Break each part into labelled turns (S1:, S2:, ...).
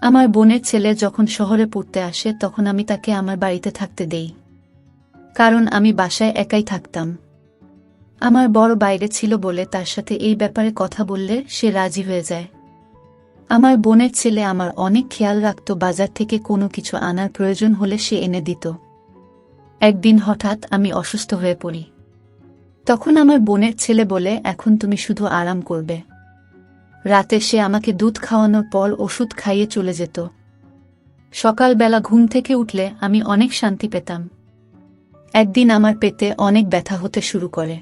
S1: আমার বোনের ছেলে যখন শহরে পড়তে আসে, তখন আমি তাকে আমার বাড়িতে থাকতে দেই। কারণ আমি বাসায় একাই থাকতাম। আমার বড় বাইরে ছিল বলে তার সাথে এই ব্যাপারে কথা বললে সে রাজি হয়ে যায়। আমার বোনের ছেলে আমার অনেক খেয়াল রাখত বাজার থেকে কোনো কিছু আনার প্রয়োজন হলে সে এনে দিত। একদিন হঠাৎ আমি অসুস্থ হয়ে পড়ি। তখন আমার বোনের ছেলে বলে, এখন তুমি শুধু আরাম করবে। রাতে সে আমাকে দুধ খাওয়ানোর পর ওষুধ খাইয়ে চলে যেত। সকালবেলা ঘুম থেকে উঠলে আমি অনেক শান্তি পেতাম। একদিন আমার পেটে অনেক ব্যথা হতে শুরু করে।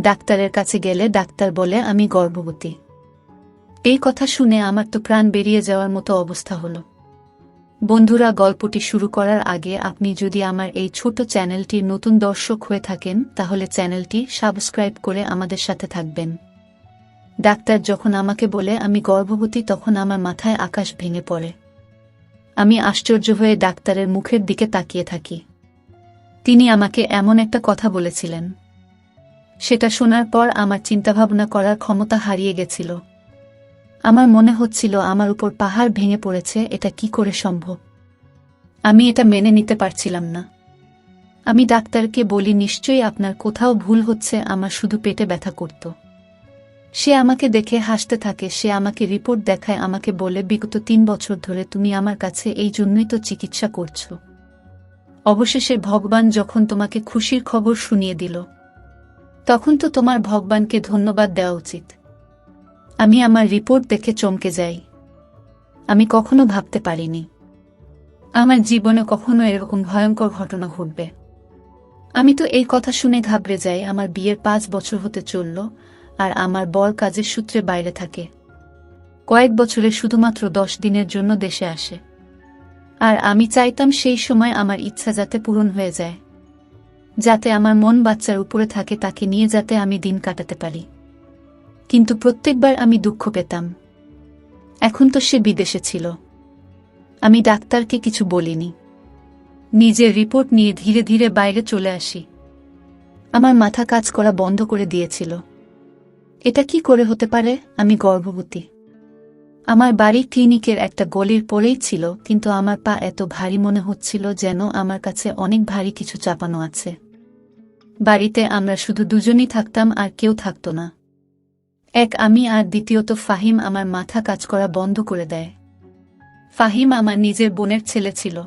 S1: ডাক্তারের কাছে গেলে ডাক্তার বলে, আমি গর্ভবতী। এই কথা শুনে আমার তো প্রাণ বেরিয়ে যাওয়ার মতো অবস্থা হলো। বন্ধুরা, গল্পটি শুরু করার আগে আপনি যদি আমার এই ছোট চ্যানেলটির নতুন দর্শক হয়ে থাকেন, তাহলে চ্যানেলটি সাবস্ক্রাইব করে আমাদের সাথে থাকবেন। ডাক্তার যখন আমাকে বলে আমি গর্ভবতী, তখন আমার মাথায় আকাশ ভেঙে পড়ে। আমি আশ্চর্য হয়ে ডাক্তারের মুখের দিকে তাকিয়ে থাকি। তিনি আমাকে এমন একটা কথা বলেছিলেন। সেটা শোনার পর আমার চিন্তাভাবনা করার ক্ষমতা হারিয়ে গেছিল। আমার মনে হচ্ছিল, আমার উপর পাহাড় ভেঙে পড়েছে, এটা কি করে সম্ভব? আমি এটা মেনে নিতে পারছিলাম না। আমি ডাক্তারকে বলি, নিশ্চয়ই আপনার কোথাও ভুল হচ্ছে, আমার শুধু পেটে ব্যথা করত। সে আমাকে দেখে হাসতে থাকে, সে আমাকে রিপোর্ট দেখায়, আমাকে বলে, বিগত তিন বছর ধরে তুমি আমার কাছে এই জন্যই তো চিকিৎসা করছ। অবশেষে ভগবান যখন তোমাকে খুশির খবর শুনিয়ে দিল, তখন তো তোমার ভগবানকে ধন্যবাদ দেওয়া উচিত। আমি আমার রিপোর্ট দেখে চমকে যাই। আমি কখনো ভাবতে পারিনি। আমার জীবনে কখনো এরকম ভয়ঙ্কর ঘটনা ঘটবে। আমি তো এই কথা শুনে ঘাবড়ে যাই, আমার বিয়ের পাঁচ বছর হতে চলল আর আমার বর কাজের সূত্রে বাইরে থাকে। কয়েক বছরে শুধুমাত্র দশ দিনের জন্য দেশে আসে। আর আমি চাইতাম সেই সময় আমার ইচ্ছা যাতে পূরণ হয়ে যায়। যাতে আমার মন বাচ্চার উপরে থাকে তাকে নিয়ে যাতে আমি দিন কাটাতে পারি। কিন্তু প্রত্যেকবার আমি দুঃখ পেতাম। এখন তো সে বিদেশে ছিল। আমি ডাক্তারকে কিছু বলিনি। নিজের রিপোর্ট নিয়ে ধীরে ধীরে বাইরে চলে আসি। আমার মাথা কাজ করা বন্ধ করে দিয়েছিল। এটা কি করে হতে পারে? আমি গর্ভবতী। আমার বাড়ি ক্লিনিকের একটা গলির পরেই ছিল, কিন্তু আমার পা এত ভারী মনে হচ্ছিল যেন আমার কাছে অনেক ভারী কিছু চাপানো আছে। বাড়িতে আমরা শুধু দুজনই থাকতাম আর কেউ থাকতো না। এক আমি আর দ্বিতীয়ত ফাহিম আমার মাথা কাজ করা বন্ধ করে দেয়। ফাহিম আমার নিজের বোনের ছেলে ছিল।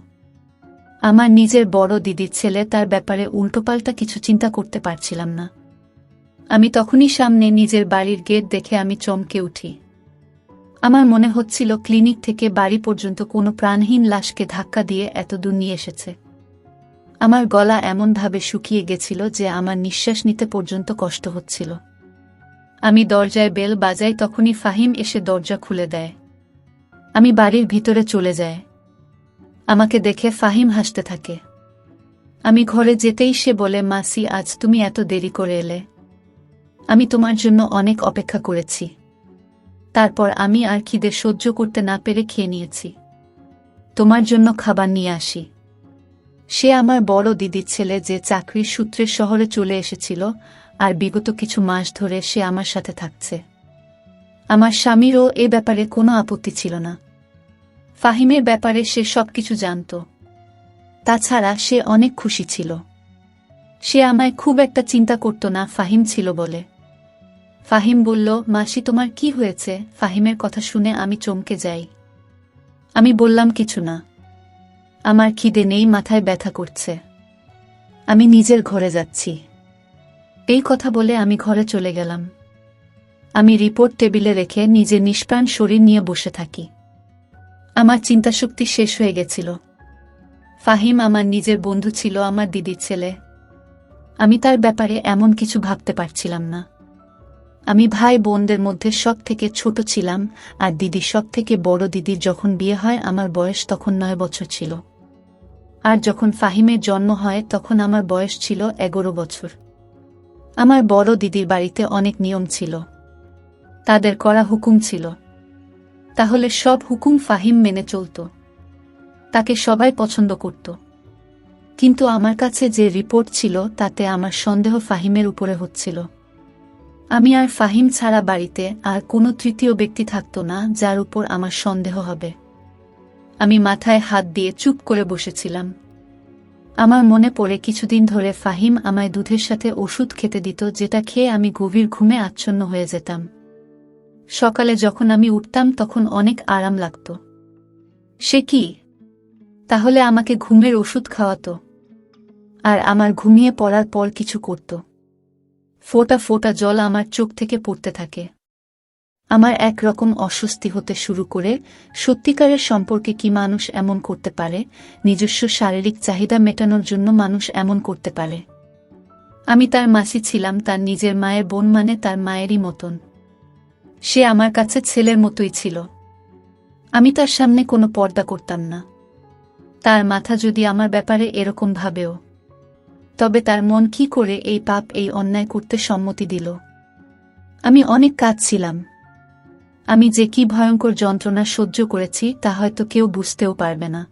S1: আমার নিজের বড় দিদির ছেলে তার ব্যাপারে উল্টোপাল্টা কিছু চিন্তা করতে পারছিলাম না। আমি তখনই সামনে নিজের বাড়ির গেট দেখে আমি চমকে উঠি। আমার মনে হচ্ছিল ক্লিনিক থেকে বাড়ি পর্যন্ত কোনো প্রাণহীন লাশকে ধাক্কা দিয়ে এত দূর নিয়ে এসেছে। আমার গলা এমনভাবে শুকিয়ে গেছিল যে আমার নিঃশ্বাস নিতে পর্যন্ত কষ্ট হচ্ছিল। আমি দরজায় বেল বাজাই তখনই ফাহিম এসে দরজা খুলে দেয়। আমি বাড়ির ভিতরে চলে যায় আমাকে দেখে ফাহিম হাসতে থাকে। আমি ঘরে যেতেই সে বলে, মাসি, আজ তুমি এত দেরি করে এলে। আমি তোমার জন্য অনেক অপেক্ষা করেছি। তারপর আমি আর খিদে সহ্য করতে না পেরে খেয়ে নিয়েছি। তোমার জন্য খাবার নিয়ে আসি। সে আমার বড় দিদির ছেলে যে চাকরির সূত্রে শহরে চলে এসেছিল, আর বিগত কিছু মাস ধরে সে আমার সাথে থাকছে। আমার স্বামীরও এ ব্যাপারে কোনো আপত্তি ছিল না। ফাহিমের ব্যাপারে সে সব কিছু জানত। তাছাড়া সে অনেক খুশি ছিল। সে আমায় খুব একটা চিন্তা করত না ফাহিম ছিল বলে। ফাহিম বলল, মাসি, তোমার কি হয়েছে? ফাহিমের কথা শুনে আমি চমকে যাই। আমি বললাম, কিছু না। আমার খিদে নেই, মাথায় ব্যথা করছে। আমি নিজের ঘরে যাচ্ছি। এই কথা বলে আমি ঘরে চলে গেলাম। আমি রিপোর্ট টেবিলে রেখে নিজের নিষ্প্রাণ শরীর নিয়ে বসে থাকি। আমার চিন্তাশক্তি শেষ হয়ে গেছিল। ফাহিম আমার নিজের বন্ধু ছিল, আমার দিদির ছেলে। আমি তার ব্যাপারে এমন কিছু ভাবতে পারছিলাম না। আমি ভাই বোনদের মধ্যে সব থেকে ছোট ছিলাম, আর দিদি সব থেকে বড় দিদির যখন বিয়ে হয় আমার বয়স তখন নয় বছর ছিল। আর যখন ফাহিমের জন্ম হয় তখন আমার বয়স ছিল এগারো বছর। আমার বড় দিদির বাড়িতে অনেক নিয়ম ছিল। তাদের করা হুকুম ছিল। তাহলে সব হুকুম ফাহিম মেনে চলত। তাকে সবাই পছন্দ করত। কিন্তু আমার কাছে যে রিপোর্ট ছিল তাতে আমার সন্দেহ ফাহিমের উপরে হচ্ছিল। আমি আর ফাহিম ছাড়া বাড়িতে আর কোনো তৃতীয় ব্যক্তি থাকত না, যার উপর আমার সন্দেহ হবে। আমি মাথায় হাত দিয়ে চুপ করে বসেছিলাম। আমার মনে পড়ে কিছুদিন ধরে ফাহিম আমায় দুধের সাথে ওষুধ খেতে দিত, যেটা খেয়ে আমি গভীর ঘুমে আচ্ছন্ন হয়ে যেতাম। সকালে যখন আমি উঠতাম, তখন অনেক আরাম লাগত। সে কি? তাহলে আমাকে ঘুমের ওষুধ খাওয়াতো। আর আমার ঘুমিয়ে পড়ার পর কিছু করত। ফোটা ফোটা জল আমার চোখ থেকে পড়তে থাকে। আমার একরকম অস্বস্তি হতে শুরু করে, সত্যিকারের সম্পর্কে কি মানুষ এমন করতে পারে, নিজস্ব শারীরিক চাহিদা মেটানোর জন্য মানুষ এমন করতে পারে। আমি তার মাসি ছিলাম, তার নিজের মায়ের বোন মানে তার মায়েরই মতন। সে আমার কাছে ছেলের মতোই ছিল। আমি তার সামনে কোনো পর্দা করতাম না। তার মাথা যদি আমার ব্যাপারে এরকম ভাবেও। তবে তার মন কি করে এই পাপ এই অন্যায় করতে সম্মতি দিল? আমি অনেক কাজ ছিলাম আমি যে কি ভয়ঙ্কর যন্ত্রণা সহ্য করেছি তা হয়তো কেউ বুঝতেও পারবে না।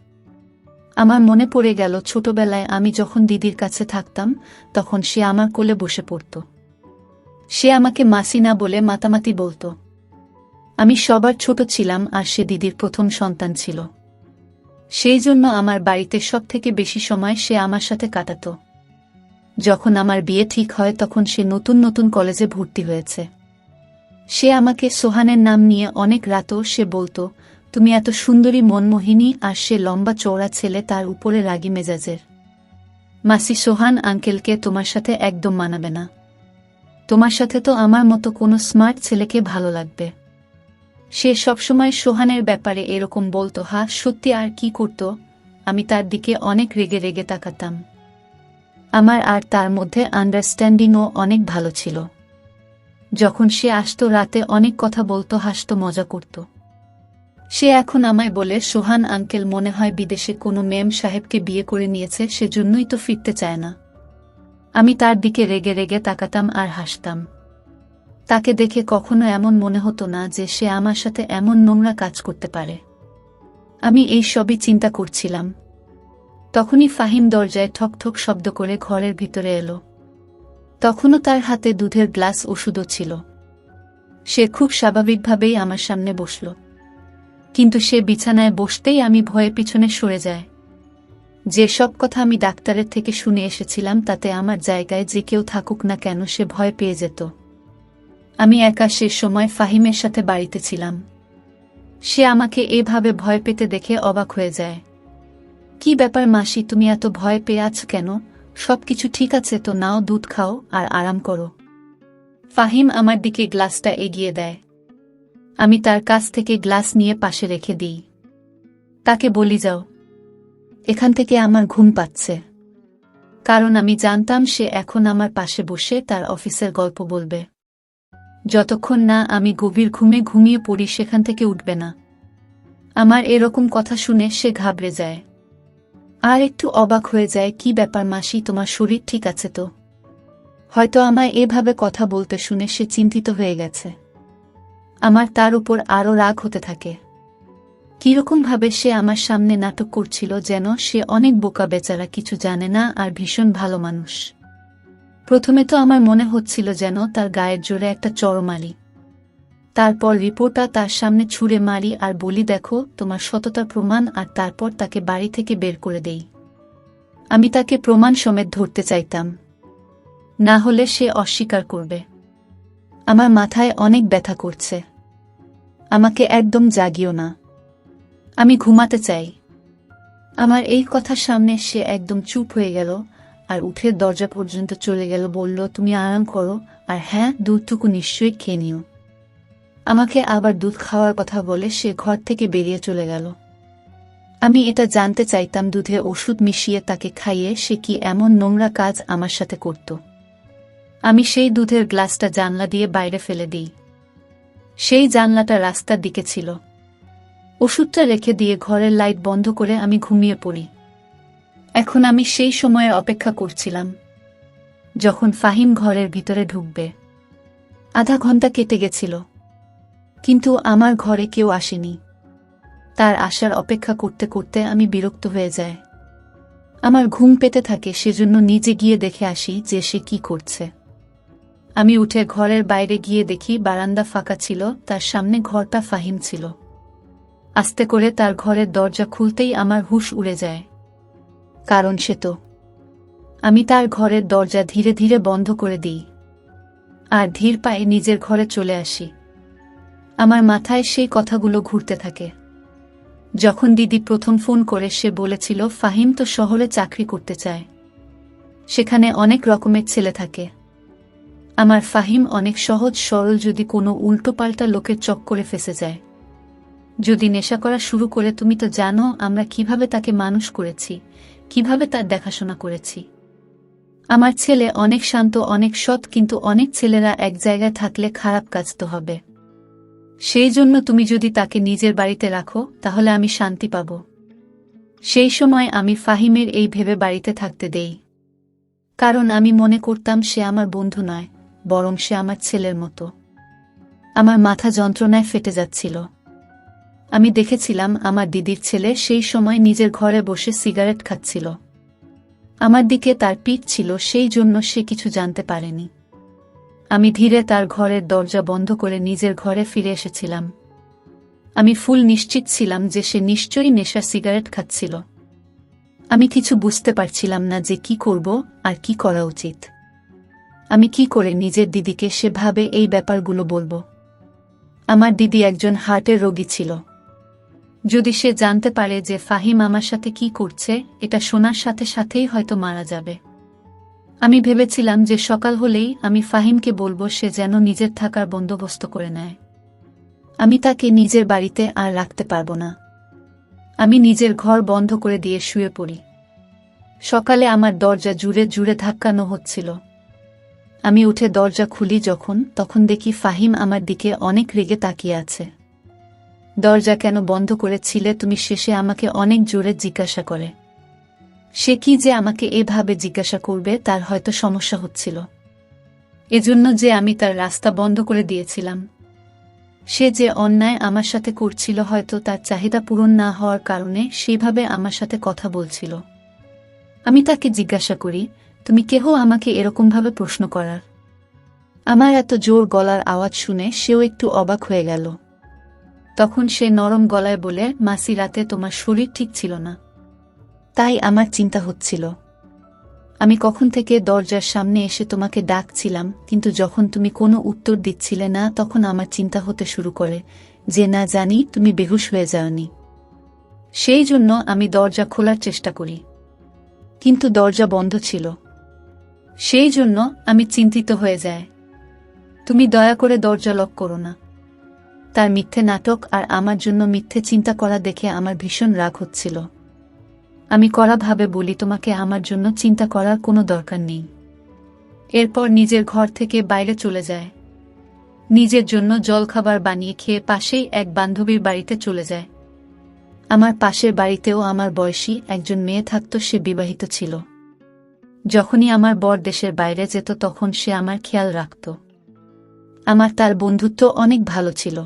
S1: আমার মনে পড়ে গেল, ছোটবেলায় আমি যখন দিদির কাছে থাকতাম, তখন সে আমার কোলে বসে পড়ত। সে আমাকে মাসি না বলে মাতামাতি বলতো। আমি সবার ছোট ছিলাম আর সে দিদির প্রথম সন্তান ছিল। সেই জন্য আমার বাড়িতে সব থেকে বেশি সময় সে আমার সাথে কাটাত। যখন আমার বিয়ে ঠিক হয় তখন সে নতুন নতুন কলেজে ভর্তি হয়েছে। সে আমাকে সোহানের নাম নিয়ে অনেক রাতও সে বলতো, তুমি এত সুন্দরী মনমোহিনী আর সে লম্বা চৌড়া ছেলে তার উপরে রাগি মেজাজের। মাসি সোহান আঙ্কেলকে তোমার সাথে একদম মানাবে না। তোমার সাথে তো আমার মতো কোনো স্মার্ট ছেলেকে ভালো লাগবে। সে সবসময় সোহানের ব্যাপারে এরকম বলতো, হা, সত্যি আর কি করত? আমি তার দিকে অনেক রেগে রেগে তাকাতাম। আমার আর তার মধ্যে আন্ডারস্ট্যান্ডিংও অনেক ভালো ছিল। যখন সে আসতো রাতে অনেক কথা বলতো, হাসতো, মজা করত। সে এখন আমায় বলে, সোহান, আঙ্কেল, মনে হয় বিদেশে কোনো মেম সাহেবকে বিয়ে করে নিয়েছে, সেজন্যই তো ফিরতে চায় না। আমি তার দিকে রেগে রেগে তাকাতাম আর হাসতাম। তাকে দেখে কখনো এমন মনে হতো না যে সে আমার সাথে এমন নোংরা কাজ করতে পারে। আমি এই সবই চিন্তা করছিলাম। তখনই ফাহিম দরজায় ঠক ঠক শব্দ করে ঘরের ভিতরে এলো। তখনও তার হাতে দুধের গ্লাস ওষুধও ছিল। সে খুব স্বাভাবিকভাবেই আমার সামনে বসল। কিন্তু সে বিছানায় বসতেই আমি ভয়ে পিছনে সরে যায় যে সব কথা আমি ডাক্তারের থেকে শুনে এসেছিলাম, তাতে আমার জায়গায় যে কেউ থাকুক না কেন সে ভয় পেয়ে যেত। আমি একা সে সময় ফাহিমের সাথে বাড়িতে ছিলাম। সে আমাকে এভাবে ভয় পেতে দেখে অবাক হয়ে যায়। কি ব্যাপার মাসি, তুমি এত ভয় পেয়ে আছো কেন? সব কিছু ঠিক আছে তো, নাও দুধ খাও আর আরাম করো। ফাহিম আমার দিকে গ্লাসটা এগিয়ে দেয়। আমি তার কাছ থেকে গ্লাস নিয়ে পাশে রেখে দিই। তাকে বলি, যাও। এখান থেকে আমার ঘুম পাচ্ছে। কারণ আমি জানতাম সে এখন আমার পাশে বসে তার অফিসের গল্প বলবে। যতক্ষণ না আমি গভীর ঘুমে ঘুমিয়ে পড়ি, সেখান থেকে উঠবে না। আমার এরকম কথা শুনে সে ঘাবড়ে যায়। আর একটু অবাক হয়ে যায়, কি ব্যাপার মাসি, তোমার শরীর ঠিক আছে তো? হয়তো আমায় এভাবে কথা বলতে শুনে সে চিন্তিত হয়ে গেছে। আমার তার উপর আরও রাগ হতে থাকে। কীরকমভাবে সে আমার সামনে নাটক করছিল যেন সে অনেক বোকা বেচারা, কিছু জানে না আর ভীষণ ভালো মানুষ। প্রথমে তো আমার মনে হচ্ছিল যেন তার গায়ের জোরে একটা চরমারি তারপর রিপোর্টটা তার সামনে ছুঁড়ে মারি আর বলি, দেখো, তোমার সততা প্রমাণ আর তারপর তাকে বাড়ি থেকে বের করে দেই। আমি তাকে প্রমাণ সমেত ধরতে চাইতাম। না হলে সে অস্বীকার করবে। আমার মাথায় অনেক ব্যথা করছে। আমাকে একদম জাগিও না। আমি ঘুমাতে চাই আমার এই কথার সামনে সে একদম চুপ হয়ে গেল আর উঠে দরজা পর্যন্ত চলে গেল, বলল, তুমি আরাম করো। আর হ্যাঁ দুধটুকু নিশ্চয়ই খেয়ে নিও। আমাকে আবার দুধ খাওয়ার কথা বলে সে ঘর থেকে বেরিয়ে চলে গেল। আমি এটা জানতে চাইতাম দুধে ওষুধ মিশিয়ে তাকে খাইয়ে সে কি এমন নোংরা কাজ আমার সাথে করত। আমি সেই দুধের গ্লাসটা জানলা দিয়ে বাইরে ফেলে দিই। সেই জানলাটা রাস্তার দিকে ছিল। ওষুধটা রেখে দিয়ে ঘরের লাইট বন্ধ করে আমি ঘুমিয়ে পড়ি। এখন আমি সেই সময়ে অপেক্ষা করছিলাম, যখন ফাহিম ঘরের ভিতরে ঢুকবে। আধা ঘণ্টা কেটে গেছিল। কিন্তু আমার ঘরে কেউ আসেনি। তার আসার অপেক্ষা করতে করতে আমি বিরক্ত হয়ে যায় আমার ঘুম পেতে থাকে সেজন্য নিজে গিয়ে দেখে আসি যে সে কি করছে। আমি উঠে ঘরের বাইরে গিয়ে দেখি বারান্দা ফাঁকা ছিল, তার সামনে ঘরটা ফাহিম ছিল। আস্তে করে তার ঘরের দরজা খুলতেই আমার হুশ উড়ে যায়। কারণ সে তো। আমি তার ঘরের দরজা ধীরে ধীরে বন্ধ করে দিই। আর ধীর পায়ে নিজের ঘরে চলে আসি। আমার মাথায় সেই কথাগুলো ঘুরতে থাকে। যখন দিদি প্রথম ফোন করে সে বলেছিল, ফাহিম তো শহরে চাকরি করতে চায়। সেখানে অনেক রকমের ছেলে থাকে। আমার ফাহিম অনেক সহজ সরল যদি কোনো উল্টোপাল্টা লোকের চক্করে ফেসে যায়। যদি নেশা করা শুরু করে, তুমি তো জানো আমরা কীভাবে তাকে মানুষ করেছি, কীভাবে তার দেখাশোনা করেছি। আমার ছেলে অনেক শান্ত, অনেক সৎ, কিন্তু অনেক ছেলেরা এক জায়গায় থাকলে খারাপ কাজ তো হবে। সেই জন্য তুমি যদি তাকে নিজের বাড়িতে রাখো, তাহলে আমি শান্তি পাব। সেই সময় আমি ফাহিমের এই ভেবে বাড়িতে থাকতে দেই। কারণ আমি মনে করতাম সে আমার বন্ধু নয়, বরং সে আমার ছেলের মতো। আমার মাথা যন্ত্রণায় ফেটে যাচ্ছিল। আমি দেখেছিলাম আমার দিদির ছেলে সেই সময় নিজের ঘরে বসে সিগারেট খাচ্ছিল। আমার দিকে তার পিঠ ছিল, সেই জন্য সে কিছু জানতে পারেনি। আমি ধীরে তার ঘরের দরজা বন্ধ করে নিজের ঘরে ফিরে এসেছিলাম। আমি ফুল নিশ্চিত ছিলাম যে সে নিশ্চয়ই নেশা সিগারেট খাচ্ছিল। আমি কিছু বুঝতে পারছিলাম না যে কি করব আর কি করা উচিত। আমি কি করে নিজের দিদিকে সেভাবে এই ব্যাপারগুলো বলব? আমার দিদি একজন হার্টের রোগী ছিল। যদি সে জানতে পারে যে ফাহিম আমার সাথে কি করছে, এটা শোনার সাথে সাথেই হয়তো মারা যাবে। আমি ভেবেছিলাম যে সকাল হলেই আমি ফাহিমকে বলব সে যেন নিজের থাকার বন্দোবস্ত করে নেয়। আমি তাকে নিজের বাড়িতে আর রাখতে পারব না। আমি নিজের ঘর বন্ধ করে দিয়ে শুয়ে পড়ি। সকালে আমার দরজা জুড়ে জুড়ে ধাক্কানো হচ্ছিল। আমি উঠে দরজা খুলি যখন, তখন দেখি ফাহিম আমার দিকে অনেক রেগে তাকিয়ে আছে। দরজা কেন বন্ধ করেছিলে তুমি শেষে আমাকে অনেক জোরে জিজ্ঞাসা করে। সে কি যে আমাকে এভাবে জিজ্ঞাসা করবে তার হয়তো সমস্যা হচ্ছিল। এজন্য যে আমি তার রাস্তা বন্ধ করে দিয়েছিলাম। সে যে অন্যায় আমার সাথে করছিল হয়তো তার চাহিদা পূরণ না হওয়ার কারণে সেভাবে আমার সাথে কথা বলছিল। আমি তাকে জিজ্ঞাসা করি, তুমি কেহ আমাকে এরকমভাবে প্রশ্ন করার? আমার এত জোর গলার আওয়াজ শুনে সেও একটু অবাক হয়ে গেল। তখন সে নরম গলায় বলে, মাসি, রাতে তোমার শরীর ঠিক ছিল না। তাই আমার চিন্তা হচ্ছিল। আমি কখন থেকে দরজার সামনে এসে তোমাকে ডাকছিলাম, কিন্তু যখন তুমি কোনো উত্তর দিচ্ছিলে না, তখন আমার চিন্তা হতে শুরু করে, যে না জানি, তুমি বেহুশ হয়ে যাওনি। সেই জন্য আমি দরজা খোলার চেষ্টা করি। কিন্তু দরজা বন্ধ ছিল। সেই জন্য আমি চিন্তিত হয়ে যায় তুমি দয়া করে দরজা লক করো না। তার মিথ্যে নাটক আর আমার জন্য মিথ্যে চিন্তা করা দেখে আমার ভীষণ রাগ হচ্ছিল। আমি কড়াভাবে বলি, তোমাকে আমার জন্য চিন্তা করার কোনো দরকার নেই। এরপর নিজের ঘর থেকে বাইরে চলে যায়। নিজের জন্য জলখাবার বানিয়ে খেয়ে পাশেই এক বান্ধবীর বাড়িতে চলে যায়। আমার পাশের বাড়িতেও আমার বয়সী একজন মেয়ে থাকত, সে বিবাহিত ছিল। যখনই আমার বর দেশের বাইরে যেত, তখন সে আমার খেয়াল রাখত। আমার তার বন্ধুত্ব অনেক ভালো ছিল।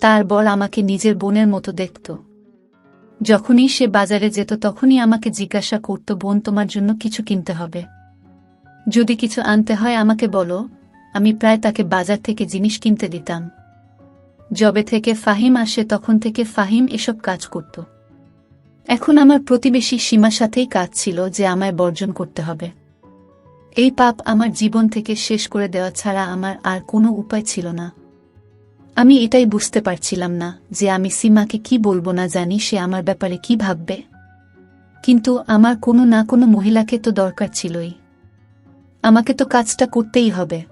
S1: তার বর আমাকে নিজের বোনের মতো দেখত। যখনই সে বাজারে যেত তখনই আমাকে জিজ্ঞাসা করত, বোন, তোমার জন্য কিছু কিনতে হবে। যদি কিছু আনতে হয় আমাকে বলো। আমি প্রায় তাকে বাজার থেকে জিনিস কিনতে দিতাম। জবে থেকে ফাহিম আসে তখন থেকে ফাহিম এসব কাজ করত। এখন আমার প্রতিবেশী সীমার সাথেই কাজ ছিল যে আমায় বর্জন করতে হবে। এই পাপ আমার জীবন থেকে শেষ করে দেওয়া ছাড়া আমার আর কোনো উপায় ছিল না। আমি এটাই বুঝতে পারছিলাম না যে আমি সীমাকে কি বলব না জানি সে আমার ব্যাপারে কি ভাববে। কিন্তু আমার কোনো না কোনো মহিলাকে তো দরকার ছিলই। আমাকে তো কাজটা করতেই হবে।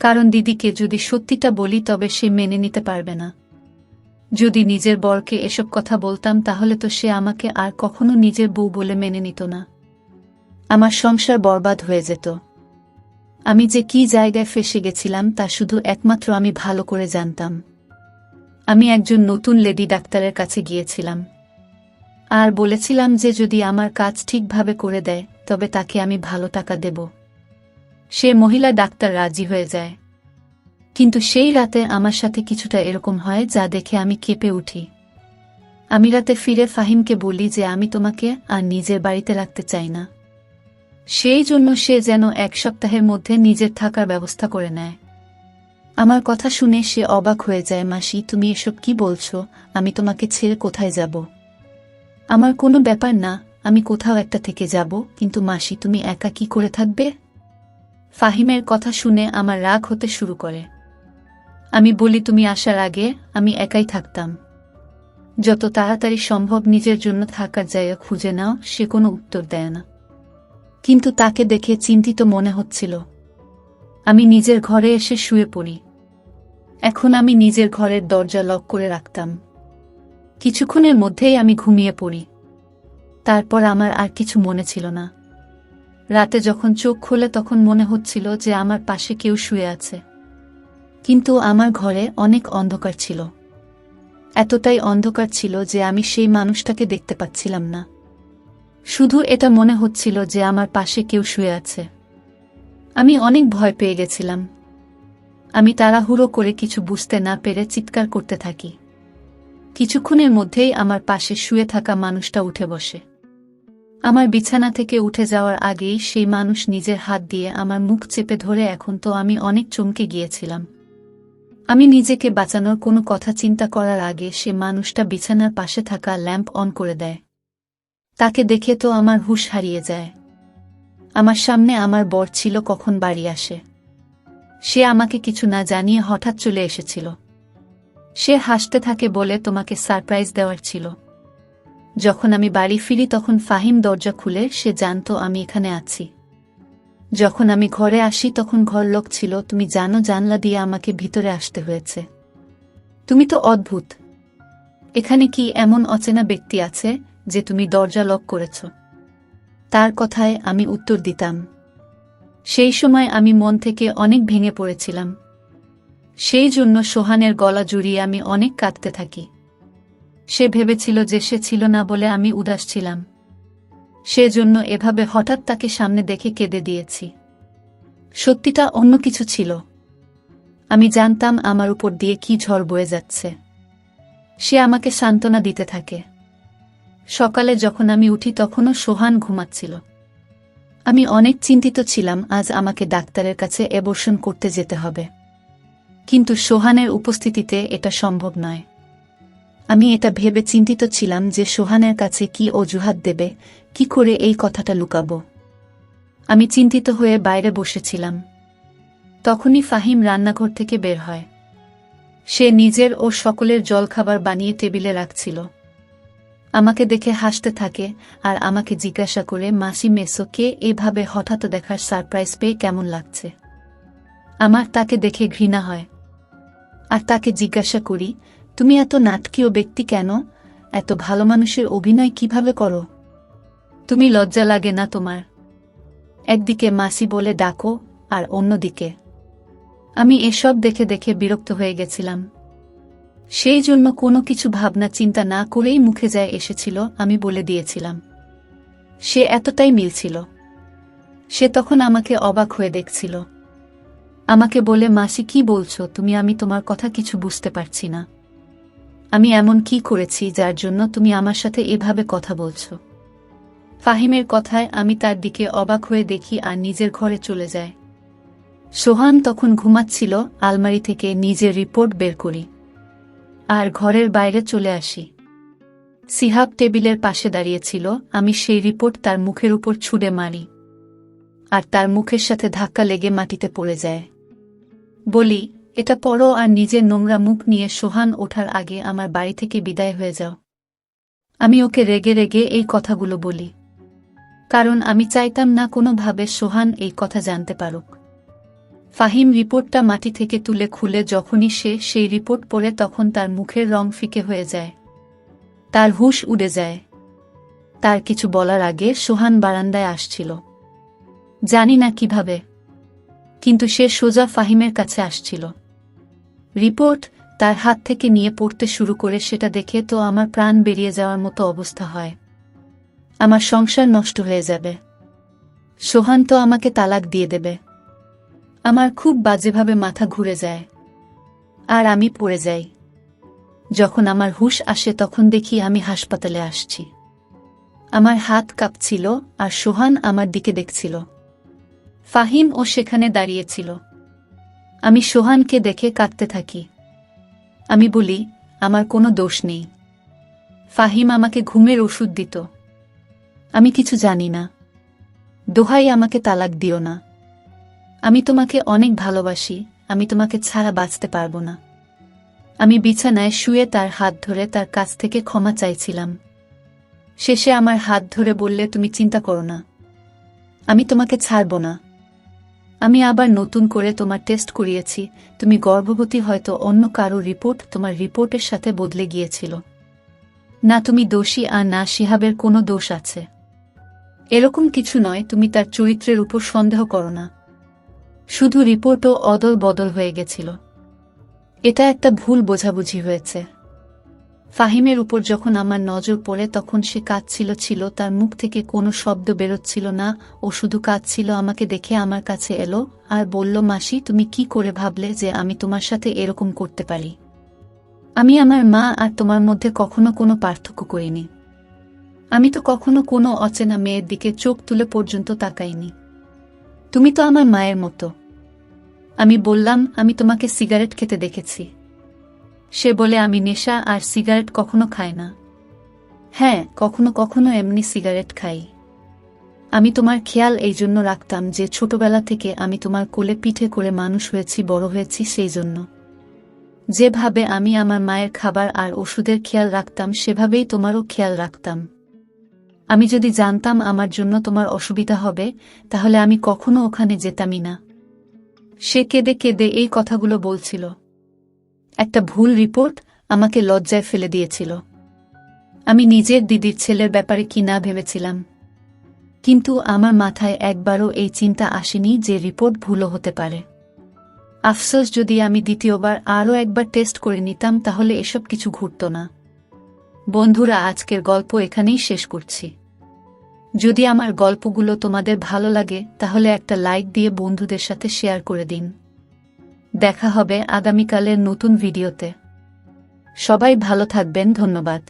S1: কারণ দিদিকে যদি সত্যিটা বলি তবে সে মেনে নিতে পারবে না। যদি নিজের বরকে এসব কথা বলতাম তাহলে তো সে আমাকে আর কখনো নিজের বউ বলে মেনে নিত না। আমার সংসার বরবাদ হয়ে যেত। আমি যে কি জায়গায় ফেসে গেছিলাম তা শুধু একমাত্র আমি ভালো করে জানতাম। আমি একজন নতুন লেডি ডাক্তারের কাছে গিয়েছিলাম। আর বলেছিলাম যে যদি আমার কাজ ঠিকভাবে করে দেয়, তবে তাকে আমি ভালো টাকা দেব। সে মহিলা ডাক্তার রাজি হয়ে যায়। কিন্তু সেই রাতে আমার সাথে কিছুটা এরকম হয় যা দেখে আমি কেঁপে উঠি। আমি রাতে ফিরে ফাহিমকে বলি যে আমি তোমাকে আর নিজের বাড়িতে রাখতে চাই না। সেই জন্য সে যেন এক সপ্তাহের মধ্যে নিজের থাকার ব্যবস্থা করে নেয়। আমার কথা শুনে সে অবাক হয়ে যায়, মাসি, তুমি এসব কি বলছো? আমি তোমাকে ছেড়ে কোথায় যাব? আমার কোনো ব্যাপার না, আমি কোথাও একটা থেকে যাব, কিন্তু মাসি, তুমি একা কি করে থাকবে? ফাহিমের কথা শুনে আমার রাগ হতে শুরু করে। আমি বলি তুমি আসার আগে আমি একাই থাকতাম। যত তাড়াতাড়ি সম্ভব নিজের জন্য থাকার জায়গা খুঁজে নাও, সে কোনো উত্তর দেয় না। কিন্তু তাকে দেখে চিন্তিত মনে হচ্ছিল। আমি নিজের ঘরে এসে শুয়ে পড়ি। এখন আমি নিজের ঘরের দরজা লক করে রাখতাম। কিছুক্ষণের মধ্যেই আমি ঘুমিয়ে পড়ি। তারপর আমার আর কিছু মনে ছিল না। রাতে যখন চোখ খোলে তখন মনে হচ্ছিল যে আমার পাশে কেউ শুয়ে আছে। কিন্তু আমার ঘরে অনেক অন্ধকার ছিল। এতটাই অন্ধকার ছিল যে আমি সেই মানুষটাকে দেখতে পাচ্ছিলাম না। শুধু এটা মনে হচ্ছিল যে আমার পাশে কেউ শুয়ে আছে। আমি অনেক ভয় পেয়ে গেছিলাম। আমি তাড়াহুড়ো করে কিছু বুঝতে না পেরে চিৎকার করতে থাকি। কিছুক্ষণের মধ্যেই আমার পাশে শুয়ে থাকা মানুষটা উঠে বসে। আমার বিছানা থেকে উঠে যাওয়ার আগেই সেই মানুষ নিজের হাত দিয়ে আমার মুখ চেপে ধরে এখন তো আমি অনেক চমকে গিয়েছিলাম। আমি নিজেকে বাঁচানোর কোনো কথা চিন্তা করার আগে সে মানুষটা বিছানার পাশে থাকা ল্যাম্প অন করে দেয়। তাকে দেখে তো আমার হুশ হারিয়ে যায়। আমার সামনে আমার বর ছিল কখন বাড়ি আসে। সে আমাকে কিছু না জানিয়ে হঠাৎ চলে এসেছিল। সে হাসতে থাকে বলে তোমাকে সারপ্রাইজ দেওয়ার ছিল। যখন আমি বাড়ি ফিরি তখন ফাহিম দরজা খুলে সে জানতো আমি এখানে আছি। যখন আমি ঘরে আসি তখন ঘর লোক ছিল, তুমি জানো জানলা দিয়ে আমাকে ভিতরে আসতে হয়েছে। তুমি তো অদ্ভুত। এখানে কি এমন অচেনা ব্যক্তি আছে যে তুমি দরজা লক করেছ। তার কথায় আমি উত্তর দিতাম। সেই সময় আমি মন থেকে অনেক ভেঙে পড়েছিলাম। সেই জন্য সোহানের গলা জুড়িয়ে আমি অনেক কাঁদতে থাকি। সে ভেবেছিল যে সে ছিল না বলে আমি উদাস ছিলাম। সেজন্য এভাবে হঠাৎ তাকে সামনে দেখে কেঁদে দিয়েছি। সত্যিটা অন্য কিছু ছিল। আমি জানতাম আমার উপর দিয়ে কি ঝড় বয়ে যাচ্ছে। সে আমাকে সান্ত্বনা দিতে থাকে। সকালে যখন আমি উঠি তখনও সোহান ঘুমাচ্ছিল। আমি অনেক চিন্তিত ছিলাম, আজ আমাকে ডাক্তারের কাছে এবর্ষণ করতে যেতে হবে। কিন্তু সোহানের উপস্থিতিতে এটা সম্ভব নয়। আমি এটা ভেবে চিন্তিত ছিলাম যে সোহানের কাছে কি অজুহাত দেবে, কি করে এই কথাটা লুকাব। আমি চিন্তিত হয়ে বাইরে বসেছিলাম। তখনই ফাহিম রান্নাঘর থেকে বের হয়। সে নিজের ও সকলের জলখাবার বানিয়ে টেবিলে রাখছিল। আমাকে দেখে হাসতে থাকে আর আমাকে জিজ্ঞাসা করে, মাসি মেসোকে এভাবে হঠাৎ দেখার সারপ্রাইজ পেয়ে কেমন লাগছে? আমার তাকে দেখে ঘৃণা হয়। আর তাকে জিজ্ঞাসা করি, তুমি এত নাটকীয় ব্যক্তি কেন? এত ভালো মানুষের অভিনয় কীভাবে করো? তুমি লজ্জা লাগে না তোমার। একদিকে মাসি বলে ডাকো আর অন্যদিকে। আমি এসব দেখে দেখে বিরক্ত হয়ে গেছিলাম। সেই জন্য কোনো কিছু ভাবনা চিন্তা না করেই মুখে যায় এসেছিল, আমি বলে দিয়েছিলাম। সে এতটাই মিলছিল। সে তখন আমাকে অবাক হয়ে দেখছিল। আমাকে বলে, মাসি, কি বলছো? তুমি, আমি তোমার কথা কিছু বুঝতে পারছি না। আমি এমন কি করেছি যার জন্য তুমি আমার সাথে এভাবে কথা বলছো? ফাহিমের কথায় আমি তার দিকে অবাক হয়ে দেখি আর নিজের ঘরে চলে যায়। সোহান তখন ঘুমাচ্ছিল, আলমারি থেকে নিজের রিপোর্ট বের করি। আর ঘরের বাইরে চলে আসি। সিহাব টেবিলের পাশে দাঁড়িয়েছিল, আমি সেই রিপোর্ট তার মুখের উপর ছুড়ে মারি। আর তার মুখের সাথে ধাক্কা লেগে মাটিতে পড়ে যায়। বলি, এটা পড়ো আর নিজের নোংরা মুখ নিয়ে সোহান ওঠার আগে আমার বাড়ি থেকে বিদায় হয়ে যাও। আমি ওকে রেগে রেগে এই কথাগুলো বলি। কারণ আমি চাইতাম না কোনোভাবে সোহান এই কথা জানতে পারুক। ফাহিম রিপোর্টটা মাটি থেকে তুলে খুলে যখনই সে সেই রিপোর্ট পড়ে তখন তার মুখের রং ফিকে হয়ে যায়। তার হুশ উড়ে যায়। তার কিছু বলার আগে সোহান বারান্দায় আসছিল। জানি না কীভাবে। কিন্তু সে সোজা ফাহিমের কাছে আসছিল। রিপোর্ট তার হাত থেকে নিয়ে পড়তে শুরু করে সেটা দেখে তো আমার প্রাণ বেরিয়ে যাওয়ার মতো অবস্থা হয়। আমার সংসার নষ্ট হয়ে যাবে। সোহান তো আমাকে তালাক দিয়ে দেবে। আমার খুব বাজেভাবে মাথা ঘুরে যায়। আর আমি পড়ে যাই। যখন আমার হুশ আসে তখন দেখি আমি হাসপাতালে আসছি। আমার হাত কাঁপছিল আর সোহান আমার দিকে দেখছিল। ফাহিম ও সেখানে দাঁড়িয়েছিল। আমি সোহানকে দেখে কাঁদতে থাকি। আমি বলি, আমার কোনো দোষ নেই। ফাহিম আমাকে ঘুমের ওষুধ দিত। আমি কিছু জানি না। দোহাই আমাকে তালাক দিও না। আমি তোমাকে অনেক ভালোবাসি, আমি তোমাকে ছাড়া বাঁচতে পারব না। আমি বিছানায় শুয়ে তার হাত ধরে তার কাছ থেকে ক্ষমা চাইছিলাম। শেষে আমার হাত ধরে বললে, তুমি চিন্তা করো না। আমি তোমাকে ছাড়ব না। আমি আবার নতুন করে তোমার টেস্ট করিয়েছি। তুমি গর্ভবতী হয়তো অন্য কারও রিপোর্ট তোমার রিপোর্টের সাথে বদলে গিয়েছিল। না, তুমি দোষী আর না শিহাবের কোনো দোষ আছে। এরকম কিছু নয়, তুমি তার চরিত্রের উপর সন্দেহ করো না। শুধু রিপোর্টও অদল বদল হয়ে গেছিল। এটা একটা ভুল বোঝাবুঝি হয়েছে। ফাহিমের উপর যখন আমার নজর পড়ে, তখন সে কাঁদছিল, ছিল, তার মুখ থেকে কোনো শব্দ বেরোচ্ছিল না, ও শুধু কাঁদছিল, আমাকে দেখে আমার কাছে এলো আর বলল, মাসি, তুমি কি করে ভাবলে যে আমি তোমার সাথে এরকম করতে পারি? আমি আমার মা আর তোমার মধ্যে কখনো কোনো পার্থক্য করিনি। আমি তো কখনো কোনো অচেনা মেয়ের দিকে চোখ তুলে পর্যন্ত তাকাইনি। তুমি তো আমার মায়ের মতো। আমি বললাম, আমি তোমাকে সিগারেট খেতে দেখেছি। সে বলে, আমি নেশা আর সিগারেট কখনো খাই না। হ্যাঁ কখনো কখনো এমনি সিগারেট খাই। আমি তোমার খেয়াল এই জন্য রাখতাম যে ছোটবেলা থেকে আমি তোমার কোলে পিঠে করে মানুষ হয়েছি, বড় হয়েছি সেই জন্য। যেভাবে আমি আমার মায়ের খাবার আর ওষুধের খেয়াল রাখতাম, সেভাবেই তোমারও খেয়াল রাখতাম। আমি যদি জানতাম আমার জন্য তোমার অসুবিধা হবে, তাহলে আমি কখনো ওখানে যেতামই না। সে কেঁদে কেঁদে এই কথাগুলো বলছিল। একটা ভুল রিপোর্ট আমাকে লজ্জায় ফেলে দিয়েছিল। আমি নিজের দিদির ছেলের ব্যাপারে কি না ভেবেছিলাম। কিন্তু আমার মাথায় একবারও এই চিন্তা আসেনি যে রিপোর্ট ভুলও হতে পারে। আফসোস যদি আমি দ্বিতীয়বার আরও একবার টেস্ট করে নিতাম, তাহলে এসব কিছু ঘুরত না। বন্ধুরা, আজকের গল্প এখানেই শেষ করছি। যদি আমার গল্পগুলো তোমাদের ভালো লাগে, তাহলে একটা লাইক দিয়ে বন্ধুদের সাথে শেয়ার করে দিন। দেখা হবে আগামীকালের নতুন ভিডিওতে। সবাই ভালো থাকবেন, ধন্যবাদ।